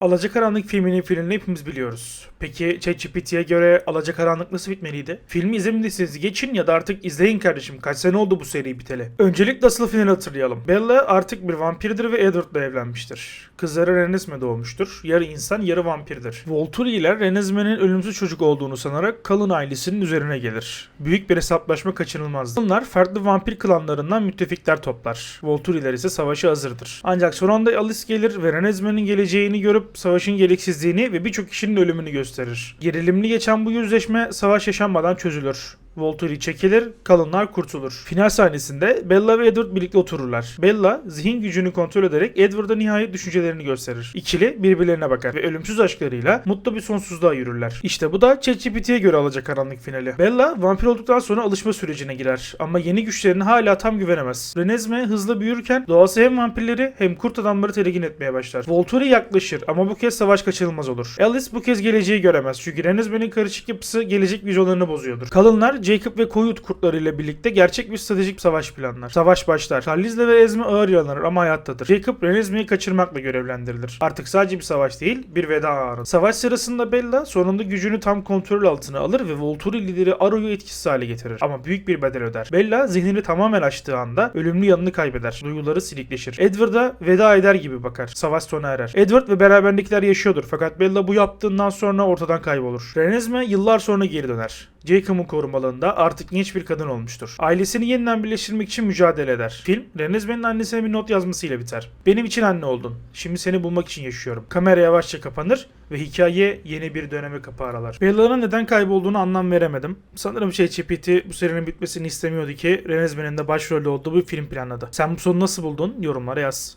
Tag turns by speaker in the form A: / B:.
A: Alacakaranlık filminin finalini hepimiz biliyoruz. Peki ChatGPT'ye göre Alacakaranlık nasıl bitmeliydi? Filmi izlemediyseniz geçin ya da artık izleyin kardeşim. Kaç sene oldu bu seri biteli? Öncelikle asıl finali hatırlayalım. Bella artık bir vampirdir ve Edward'la evlenmiştir. Kızları Renesmee doğmuştur. Yarı insan yarı vampirdir. Volturi ile Renesmee'nin ölümsüz çocuk olduğunu sanarak Kalın ailesinin üzerine gelir. Büyük bir hesaplaşma kaçınılmazdı. Bunlar farklı vampir klanlarından müttefikler toplar. Volturi'ler ise savaşa hazırdır. Ancak son anda Alice gelir ve Renesmee'nin geleceğini görüp savaşın gereksizliğini ve birçok kişinin ölümünü gösterir. Gerilimli geçen bu yüzleşme savaş yaşanmadan çözülür. Volturi çekilir, kalınlar kurtulur. Final sahnesinde Bella ve Edward birlikte otururlar. Bella zihin gücünü kontrol ederek Edward'a nihayet düşüncelerini gösterir. İkili birbirlerine bakar ve ölümsüz aşklarıyla mutlu bir sonsuzluğa yürürler. İşte bu da ChatGPT'ye göre alacak karanlık finali. Bella vampir olduktan sonra alışma sürecine girer ama yeni güçlerine hala tam güvenemez. Renesmee hızlı büyürken doğası hem vampirleri hem kurt adamları tedirgin etmeye başlar. Volturi yaklaşır ama bu kez savaş kaçınılmaz olur. Alice bu kez geleceği göremez çünkü Renesmee'nin karışık yapısı gelecek vizyonlarını bozuyordur. Kalınlar Jacob ve Koyut kurtlarıyla birlikte gerçek bir stratejik savaş planlar. Savaş başlar. Charlize ve Ezme ağır yaralanır ama hayattadır. Jacob Renesmee'yi kaçırmakla görevlendirilir. Artık sadece bir savaş değil, bir veda anı. Savaş sırasında Bella sonunda gücünü tam kontrol altına alır ve Volturi lideri Aro'yu etkisiz hale getirir. Ama büyük bir bedel öder. Bella zihnini tamamen açtığı anda ölümlü yanını kaybeder. Duyguları silikleşir. Edward'a veda eder gibi bakar. Savaş sona erer. Edward ve beraberlikler yaşıyordur fakat Bella bu yaptığından sonra ortadan kaybolur. Renesmee yıllar sonra geri döner. Jacob'un korumalığında artık genç bir kadın olmuştur. Ailesini yeniden birleştirmek için mücadele eder. Film, Renesmee'nin annesine bir not yazmasıyla biter. Benim için anne oldun. Şimdi seni bulmak için yaşıyorum. Kamera yavaşça kapanır ve hikaye yeni bir döneme kapı aralar. Bella'nın neden kaybolduğunu anlam veremedim. Sanırım ChatGPT bu serinin bitmesini istemiyordu ki Renesmee'nin de başrolde olduğu bir film planladı. Sen bu sonu nasıl buldun? Yorumlara yaz.